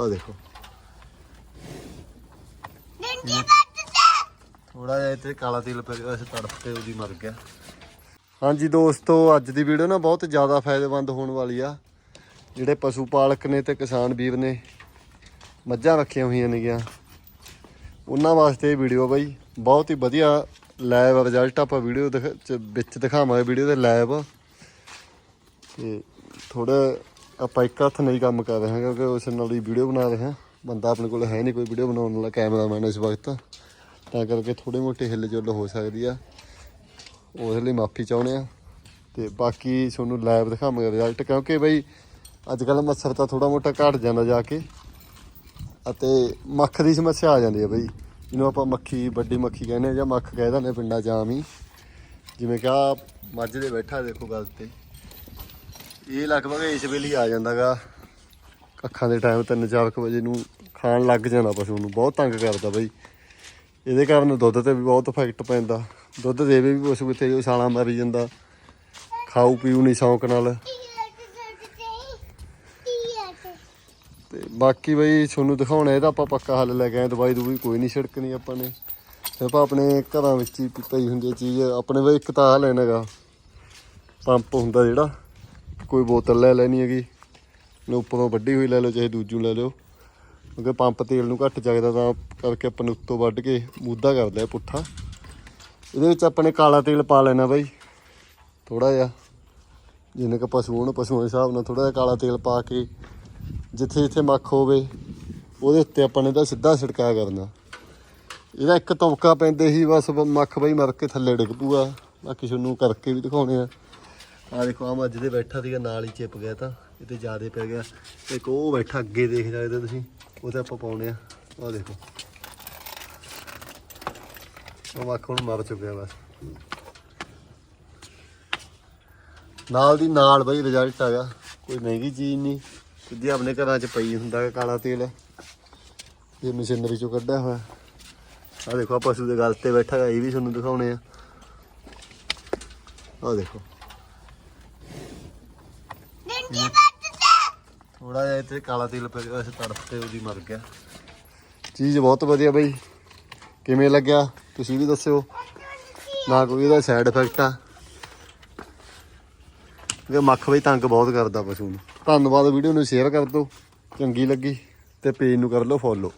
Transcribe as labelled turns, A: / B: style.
A: ਆ ਦੇਖੋ। ਥੋੜਾ ਜਿਹਾ ਇੱਥੇ ਕਾਲਾ ਤੇਲ ਪੈ ਗਿਆ ਸੀ ਤੜਫ ਤੇ ਉਹਦੀ ਮਰ ਗਿਆ। ਹਾਂਜੀ ਦੋਸਤੋ ਅੱਜ ਦੀ ਵੀਡੀਓ ਨਾ ਬਹੁਤ ਜ਼ਿਆਦਾ ਫਾਇਦੇਮੰਦ ਹੋਣ ਵਾਲੀ ਆ। ਜਿਹੜੇ ਪਸ਼ੂ ਪਾਲਕ ਨੇ ਤੇ ਕਿਸਾਨ ਵੀਰ ਨੇ ਮੱਝਾਂ ਰੱਖੀਆਂ ਹੋਈਆਂ ਨੇਗੀਆਂ। ਉਹਨਾਂ ਵਾਸਤੇ ਇਹ ਵੀਡੀਓ ਬਾਈ ਬਹੁਤ ਹੀ ਵਧੀਆ ਲਾਈਵ ਰਿਜ਼ਲਟ ਆਪਾਂ ਵੀਡੀਓ ਵਿੱਚ ਦਿਖਾਵਾਂਗੇ ਵੀਡੀਓ ਦੇ ਲਾਈਵ ਤੇ ਥੋੜਾ ਆਪਾਂ ਇੱਕ ਹੱਥ ਨਹੀਂ ਕੰਮ ਕਰ ਰਹੇ ਹਾਂ ਕਿਉਂਕਿ ਉਸ ਨਾਲ ਹੀ ਵੀਡੀਓ ਬਣਾ ਰਹੇ ਹਾਂ। ਬੰਦਾ ਆਪਣੇ ਕੋਲ ਹੈ ਨਹੀਂ ਕੋਈ ਵੀਡੀਓ ਬਣਾਉਣ ਵਾਲਾ ਕੈਮਰਾਮੈਨ ਇਸ ਵਕਤ। ਤਾਂ ਕਰਕੇ ਥੋੜੇ ਮੋਟੀ ਹਿੱਲ ਜੁਲ ਹੋ ਸਕਦੀ ਆ। ਉਹਦੇ ਲਈ ਮਾਫੀ ਚਾਹੁੰਦੇ ਆ। ਤੇ ਬਾਕੀ ਤੁਹਾਨੂੰ ਲਾਈਵ ਦਿਖਾਵਾਂਗੇ ਰਿਜ਼ਲਟ ਕਿਉਂਕਿ ਬਈ ਅੱਜ ਕੱਲ ਮੱਛਰ ਤਾਂ ਥੋੜਾ ਮੋਟਾ ਘਟ ਜਾਂਦਾ ਜਾ ਕੇ। ਅਤੇ ਮੱਖ ਦੀ ਸਮੱਸਿਆ ਆ ਜਾਂਦੀ ਹੈ ਬਈ। ਜਿਹਨੂੰ ਆਪਾਂ ਮੱਖੀ, ਵੱਡੀ ਮੱਖੀ ਕਹਿੰਦੇ ਆ ਜਾਂ ਮੱਖ ਕਹਿ ਦਿੰਦੇ ਪਿੰਡਾਂ 'ਚ ਆਮ ਹੀ। ਜਿਵੇਂ ਕਿ ਆ ਮੱਝ ਦੇ ਬੈਠਾ ਦੇਖੋ ਗੱਲ ਤੇ। ਇਹ ਲਗਭਗ ਇਸ ਵੇਲੇ ਹੀ ਆ ਜਾਂਦਾਗਾ। ਅੱਖਾਂ ਦੇ ਟਾਈਮ 3-4 ਵਜੇ ਨੂੰ ਖਾਣ ਲੱਗ ਜਾਂਦਾ ਪਸ਼ੂ ਨੂੰ, ਬਹੁਤ ਤੰਗ ਕਰਦਾ ਬਈ। ਇਹਦੇ ਕਾਰਨ ਦੁੱਧ ਤੇ ਵੀ ਬਹੁਤ ਇਫੈਕਟ ਪੈਂਦਾ। ਦੁੱਧ ਦੇਵੇ ਵੀ ਪਸ਼ੂ ਕਿੱਥੇ ਜੋ ਛਾਲਾਂ ਮਾਰੀ ਜਾਂਦਾ। ਖਾਊ ਪੀਊ ਨਹੀਂ ਸ਼ੌਂਕ ਨਾਲ।
B: ਟੀ ਤੇ
A: ਬਾਕੀ ਬਈ ਤੁਹਾਨੂੰ ਦਿਖਾਉਣਾ ਇਹਦਾ ਆਪਾਂ ਪੱਕਾ ਹੱਲ ਲੈ ਕੇ ਆਏ ਦਵਾਈ ਦੂਈ ਕੋਈ ਨਹੀਂ ਛਿੜਕਣੀ ਆਪਾਂ ਨੇ। ਆਪਾਂ ਆਪਣੇ ਘਰਾਂ ਵਿੱਚ ਹੀ ਪਈ ਹੁੰਦੀ ਹੈ ਚੀਜ਼। ਆਪਣੇ ਬਈ ਇੱਕ ਤਾਂ ਆਹ ਲੈਣਾਗਾ ਪੰਪ ਹੁੰਦਾ ਜਿਹੜਾ। ਕੋਈ ਬੋਤਲ ਲੈ ਲੈਣੀ ਹੈਗੀ। ਨੇ ਉੱਪਰੋਂ ਵੱਡੀ ਹੋਈ ਲੈ ਲਓ, ਚਾਹੇ ਦੂਜੂ ਲੈ ਲਿਓ। ਕਿਉਂਕਿ ਪੰਪ ਤੇਲ ਨੂੰ ਘੱਟ ਚੱਕਦਾ ਤਾਂ ਕਰਕੇ ਆਪਾਂ ਨੂੰ ਉੱਤੋਂ ਵੱਢ ਕੇ ਮੂਦਾ ਕਰਦਾ ਪੁੱਠਾ। ਇਹਦੇ ਵਿੱਚ ਆਪਣੇ ਕਾਲਾ ਤੇਲ ਪਾ ਲੈਣਾ ਬਾਈ। ਥੋੜਾ ਜਿਹਾ, ਜਿੰਨੇ ਕ ਪਸ਼ੂ ਹੋਣ, ਪਸ਼ੂਆਂ ਦੇ ਹਿਸਾਬ ਨਾਲ ਥੋੜਾ ਜਿਹਾ ਕਾਲਾ ਤੇਲ ਪਾ ਕੇ, ਜਿੱਥੇ ਜਿੱਥੇ ਮੱਖ ਹੋਵੇ, ਉਹਦੇ ਉੱਤੇ ਆਪਾਂ ਨੇ ਤਾਂ ਸਿੱਧਾ ਛਿੜਕਾਅ ਕਰਨਾ। ਇਹਦਾ ਇੱਕ ਤੁਮਕਾ ਪੈਂਦੇ ਹੀ ਬਸ ਮੱਖ ਬਈ ਮਰ ਕੇ ਥੱਲੇ ਡਿੱਗ ਪੂਗਾ ਬਾਕੀ ਤੁਹਾਨੂੰ ਕਰਕੇ ਵੀ ਦਿਖਾਉਣੇ ਆ। ਆ ਦੇਖੋ ਆ ਮੱਝ ਦੇ ਬੈਠਾ ਸੀਗਾ, ਨਾਲ ਹੀ ਚਿਪ ਗਿਆ ਤਾਂ। ਇਹ ਤੇ ਜ਼ਿਆਦੇ ਪੈ ਗਿਆ। ਇੱਕ ਉਹ ਬੈਠਾ, ਅੱਗੇ ਦੇਖ ਸਕਦੇ ਤੁਸੀਂ। ਉਹ ਤਾਂ ਆਪਾਂ ਪਾਉਣੇ ਆ। ਆ ਦੇਖੋ। ਉਹ ਮੱਖ ਹੁਣ ਮਰ ਚੁੱਕਿਆ ਬਸ। ਨਾਲ ਦੀ ਨਾਲ ਬਈ ਰਿਜ਼ਲਟ ਆਗਾ ਕੋਈ ਮਹਿੰਗੀ ਚੀਜ਼ ਨਹੀਂ। ਸਿੱਧੀ ਆਪਣੇ ਘਰਾਂ 'ਚ ਪਈ ਹੁੰਦਾ ਗਾ ਕਾਲਾ ਤੇਲ। ਇਹ ਮਸ਼ੀਨਰੀ 'ਚੋਂ ਕੱਢਿਆ ਹੋਇਆ। ਆ ਦੇਖੋ ਆ ਪਸ਼ੂ ਦੇ ਗਲ ਤੇ ਬੈਠਾ ਗਾ, ਇਹ ਵੀ ਤੁਹਾਨੂੰ ਦਿਖਾਉਣੇ ਆ। ਆ ਦੇਖੋ। ਥੋੜਾ ਜਿਹਾ ਇੱਥੇ ਕਾਲਾ ਤੇਲ ਪੈ ਗਿਆ, ਵੈਸੇ ਤੜਫ ਤੇ ਉਹਦੀ ਮਰ ਗਿਆ। ਚੀਜ਼ ਬਹੁਤ ਵਧੀਆ ਬਈ। ਕਿਵੇਂ ਲੱਗਿਆ? ਤੁਸੀਂ ਵੀ ਦੱਸਿਓ। ਨਾ ਕੋਈ ਇਹਦਾ ਸਾਈਡ ਇਫੈਕਟ ਆ। ਕਿ ਮੱਖ ਬਈ ਤੰਗ ਬਹੁਤ ਕਰਦਾ ਪਸ਼ੂ ਨੂੰ। ਧੰਨਵਾਦ ਵੀਡੀਓ ਨੂੰ ਸ਼ੇਅਰ ਕਰ ਦਿਓ। ਚੰਗੀ ਲੱਗੀ ਤੇ ਪੇਜ ਨੂੰ ਕਰ ਲਓ ਫੋਲੋ